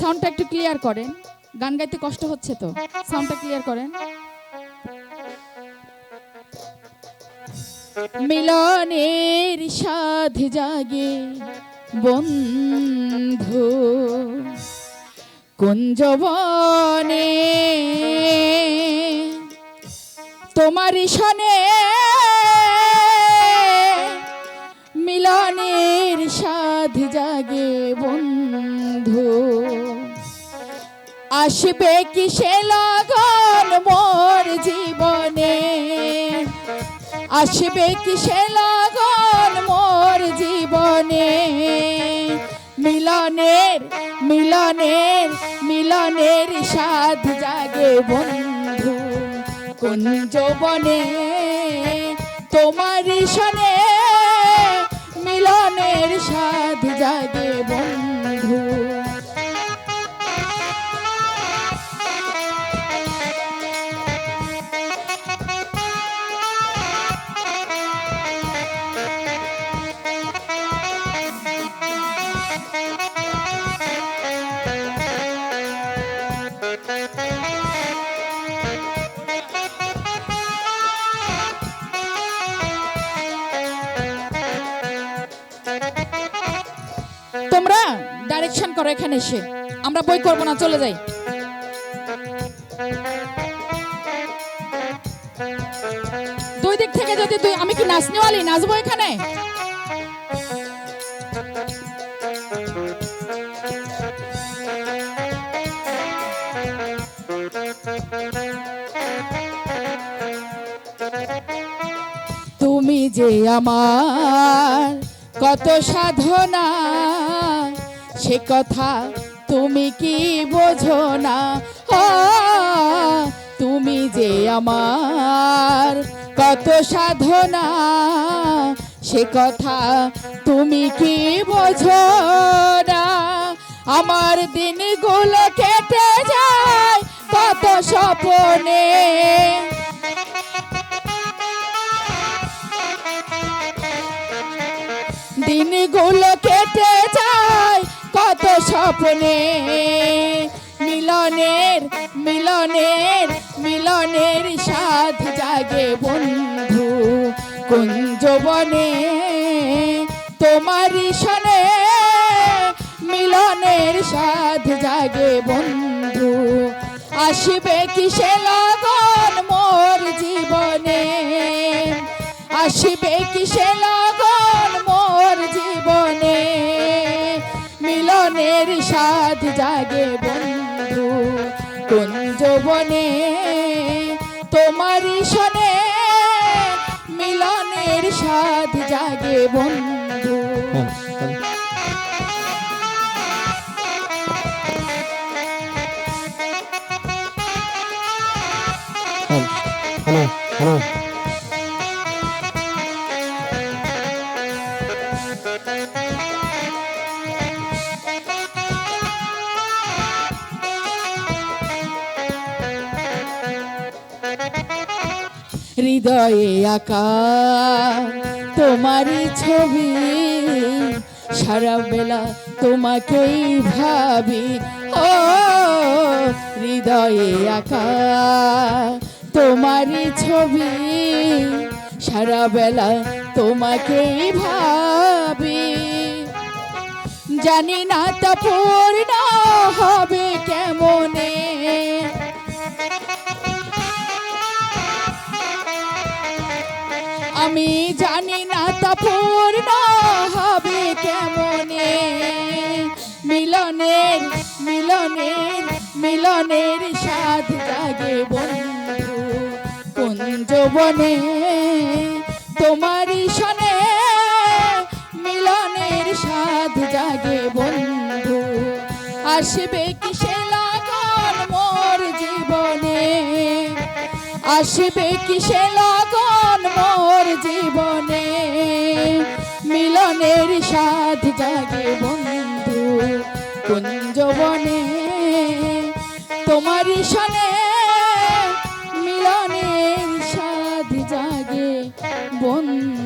সাউন্ডটা একটু ক্লিয়ার করেন। গান গাইতে কষ্ট হচ্ছে তো। সাউন্ডটা ক্লিয়ার করেন। মিলনের সাধ জাগে বন্ধু কুঞ্জবনে তোমার সনে মিলনের সাধ জাগে বন্ধু আসবে কি সে লগন মোর জীবনে? আসবে কি সে লগন মোর জীবনে? মিলনের মিলনের মিলনের সাধ জাগে বন্ধু কুঞ্জবনে তোমার সনে মিলনের সাধ জাগে বন্ধু। ডাইরেকশন করো এখানে এসে। আমরা বই করব না, চলে যাই। দুই দিক থেকে যদি দুই আমি কি নাচনেওয়ালি? নাচবো এখানে? তুমি যে আমার কত সাধনা সে কথা তুমি কি বোঝো না? তুমি যে আমার কত সাধনা, সে কথা তুমি কি বোঝো না? আমার দিনগুলো কেটে যায় কত স্বপনে। দিনগুলো কেটে স্বপ্নে, মিলনের মিলনের মিলনের সাধ জাগে বন্ধু। কুঞ্জবনে তোমারই সনে মিলনের সাধ জাগে বন্ধু? আসবে কিসে লগন মোর জীবনে? আসবে কিসে লগন মিলনের সাধ জাগে বন্ধু কুঞ্জবনে তোমারই সনে মিলনের সাধ জাগে বন্ধু। হ্যালো হ্যালো হৃদয়ে আঁকা। তোমারই ছবি সারা বেলা তোমাকেই ভাবি। ও, হৃদয়ে আঁকা। তোমারই ছবি সারা বেলা তোমাকেই ভাবি। জানি না তা পূর্ণ হবে কেমনে। আমি জানি না তা পূর্ণ হবে কেমনে? মিলনের মিলনের মিলনের সাধ জাগে বন্ধু। কুঞ্জবনে তোমারই শোনে মিলনের সাধ জাগে বন্ধু। আসবে কিসে লাগন মোর জীবনে? আসবে কিসে লগন সাধ জাগে বন্ধু কুঞ্জবনে তোমারই সনে মিলনের সাধ জাগে বন্ধু।